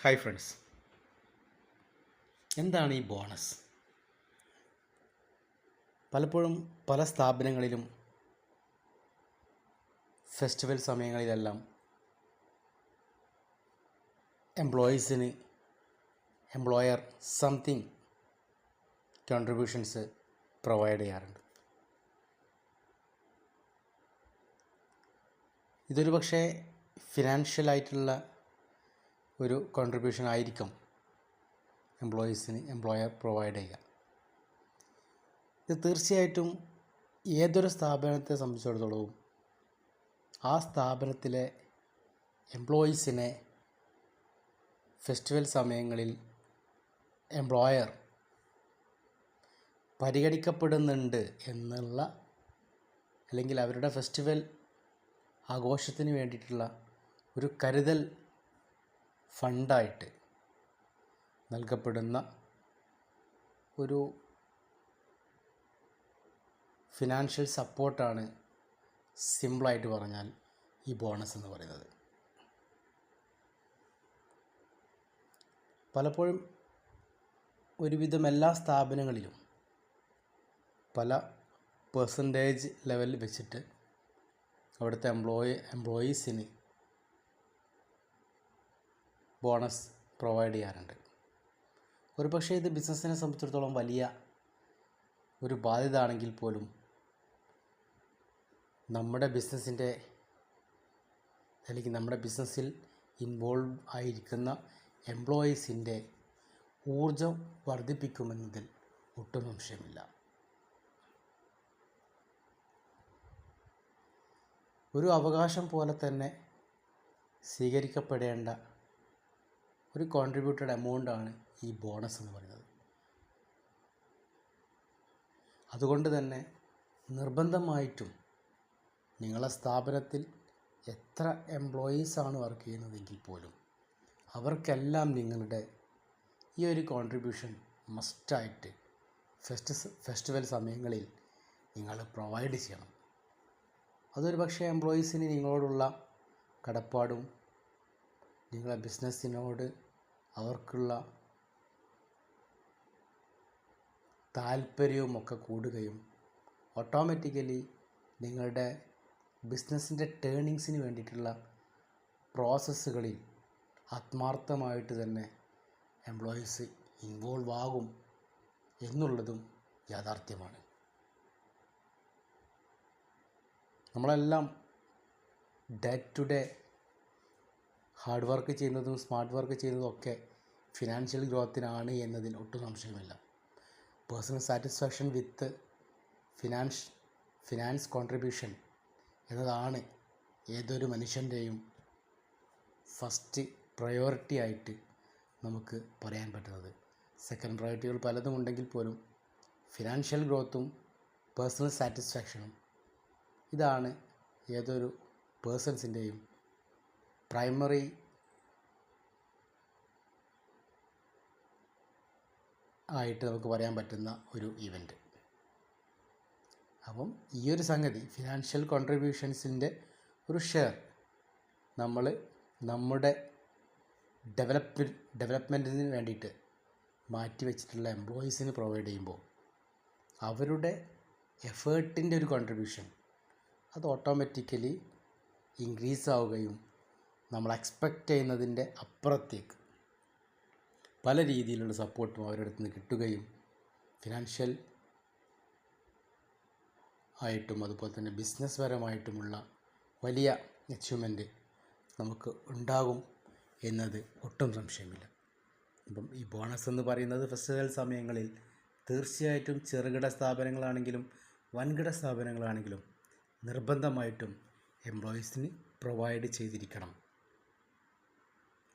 Hi friends എന്താണ് ഈ bonus പലപ്പോഴും പല സ്ഥാപനങ്ങളിലും ഫെസ്റ്റിവൽ സമയങ്ങളിലെല്ലാം എംപ്ലോയീസിന് എംപ്ലോയർ സംതിങ് കോൺട്രിബ്യൂഷൻസ് പ്രൊവൈഡ് ചെയ്യാറുണ്ട്. ഇതൊരു പക്ഷേ ഫിനാൻഷ്യലായിട്ടുള്ള ഒരു കോൺട്രിബ്യൂഷൻ ആയിരിക്കും എംപ്ലോയീസിന് എംപ്ലോയർ പ്രൊവൈഡ് ചെയ്യുക. ഇത് തീർച്ചയായിട്ടും ഏതൊരു സ്ഥാപനത്തെ സംബന്ധിച്ചിടത്തോളവും ആ സ്ഥാപനത്തിലെ എംപ്ലോയീസിനെ ഫെസ്റ്റിവൽ സമയങ്ങളിൽ എംപ്ലോയർ പരിഗണിക്കപ്പെടുന്നുണ്ട് എന്നുള്ള അല്ലെങ്കിൽ അവരുടെ ഫെസ്റ്റിവൽ ആഘോഷത്തിന് വേണ്ടിയിട്ടുള്ള ഒരു കരുതൽ ഫണ്ടായിട്ട് നൽകപ്പെടുന്ന ഒരു ഫിനാൻഷ്യൽ സപ്പോർട്ടാണ് സിമ്പിളായിട്ട് പറഞ്ഞാൽ ഈ ബോണസ് എന്ന് പറയുന്നത്. പലപ്പോഴും ഒരുവിധം എല്ലാ സ്ഥാപനങ്ങളിലും പല പെർസെന്റേജ് ലെവലിൽ വെച്ചിട്ട് അവിടുത്തെ എംപ്ലോയി എംപ്ലോയീസിന് ബോണസ് പ്രൊവൈഡ് ചെയ്യാറുണ്ട്. ഒരു പക്ഷേ ഇത് ബിസിനസ്സിനെ സംബന്ധിച്ചിടത്തോളം വലിയ ഒരു ബാധ്യത ആണെങ്കിൽ പോലും നമ്മുടെ ബിസിനസ്സിന്റെ അല്ലെങ്കിൽ നമ്മുടെ ബിസിനസ്സിൽ ഇൻവോൾവ് ആയിരിക്കുന്ന എംപ്ലോയീസിന്റെ ഊർജം വർദ്ധിപ്പിക്കുമെന്നതിൽ ഒട്ടും സംശയമില്ല. ഒരു അവകാശം പോലെ തന്നെ സ്വീകരിക്കപ്പെടേണ്ട ഒരു കോൺട്രിബ്യൂട്ടഡ് എമൗണ്ട് ആണ് ഈ ബോണസ് എന്ന് പറയുന്നത്. അതുകൊണ്ട് തന്നെ നിർബന്ധമായിട്ടും നിങ്ങളെ സ്ഥാപനത്തിൽ എത്ര എംപ്ലോയീസാണ് വർക്ക് ചെയ്യുന്നതെങ്കിൽ പോലും അവർക്കെല്ലാം നിങ്ങളുടെ ഈ ഒരു കോൺട്രിബ്യൂഷൻ മസ്റ്റായിട്ട് ഫെസ്റ്റ് ഫെസ്റ്റിവൽ സമയങ്ങളിൽ നിങ്ങൾ പ്രൊവൈഡ് ചെയ്യണം. അതൊരു പക്ഷേ എംപ്ലോയീസിന് നിങ്ങളോടുള്ള കടപ്പാടും നിങ്ങളെ ബിസിനസ്സിനോട് അവർക്കുള്ള താല്പര്യവും ഒക്കെ കൂടുകയും ഓട്ടോമാറ്റിക്കലി നിങ്ങളുടെ ബിസിനസ്സിന്റെ ടേണിങ്സിന് വേണ്ടിയിട്ടുള്ള പ്രോസസ്സുകളിൽ ആത്മാർത്ഥമായിട്ട് തന്നെ എംപ്ലോയീസ് ഇൻവോൾവ് ആകും എന്നുള്ളതും യാഥാർത്ഥ്യമാണ്. നമ്മളെല്ലാം day to day hard work ചെയ്യുന്നതും സ്മാർട്ട് വർക്ക് ചെയ്യുന്നതും ഒക്കെ ഫിനാൻഷ്യൽ ഗ്രോത്തിനാണ് എന്നതിൽ ഒട്ടും സംശയമില്ല. Personal satisfaction with ഫിനാൻഷ് finance contribution എന്നതാണ് ഏതൊരു മനുഷ്യന്റെയും ഫസ്റ്റ് പ്രയോറിറ്റി ആയിട്ട് നമുക്ക് പറയാൻ പറ്റുന്നത്. സെക്കൻഡ് പ്രയോറിറ്റികൾ പലതും ഉണ്ടെങ്കിൽ പോലും ഫിനാൻഷ്യൽ ഗ്രോത്തും പേഴ്സണൽ സാറ്റിസ്ഫാക്ഷനും ഇതാണ് ഏതൊരു പേഴ്സൺസിന്റെയും പ്രൈമറി ആയിട്ട് നമുക്ക് പറയാൻ പറ്റുന്ന ഒരു ഇവന്റ് അപ്പം ഈ ഒരു സംഗതി ഫിനാൻഷ്യൽ കോൺട്രിബ്യൂഷൻസിന്റെ ഒരു ഷെയർ നമ്മൾ നമ്മുടെ ഡെവലപ്പ് ഡെവലപ്മെന്റിന് വേണ്ടിയിട്ട് മാറ്റി വെച്ചിട്ടുള്ള എംപ്ലോയീസിന് പ്രൊവൈഡ് ചെയ്യുമ്പോൾ അവരുടെ എഫേർട്ടിന്റെ ഒരു കോൺട്രിബ്യൂഷൻ അത് ഓട്ടോമാറ്റിക്കലി ഇൻക്രീസ് ആവുകയും നമ്മൾ എക്സ്പെക്റ്റ് ചെയ്യുന്നതിന്റെ അപ്പുറത്തേക്ക് പല രീതിയിലുള്ള സപ്പോർട്ടും അവരുടെ അടുത്ത് നിന്ന് കിട്ടുകയും ഫിനാൻഷ്യൽ ആയിട്ടും അതുപോലെ തന്നെ ബിസിനസ് പരമായിട്ടുമുള്ള വലിയ അച്ചീവ്മെന്റ് നമുക്ക് ഉണ്ടാകും എന്നത് ഒട്ടും സംശയമില്ല. അപ്പം ഈ ബോണസ് എന്ന് പറയുന്നത് ഫെസ്റ്റിവൽ സമയങ്ങളിൽ തീർച്ചയായിട്ടും ചെറുകിട സ്ഥാപനങ്ങളാണെങ്കിലും വൻകിട സ്ഥാപനങ്ങളാണെങ്കിലും നിർബന്ധമായിട്ടും എംപ്ലോയീസിന് പ്രൊവൈഡ് ചെയ്തിരിക്കണം.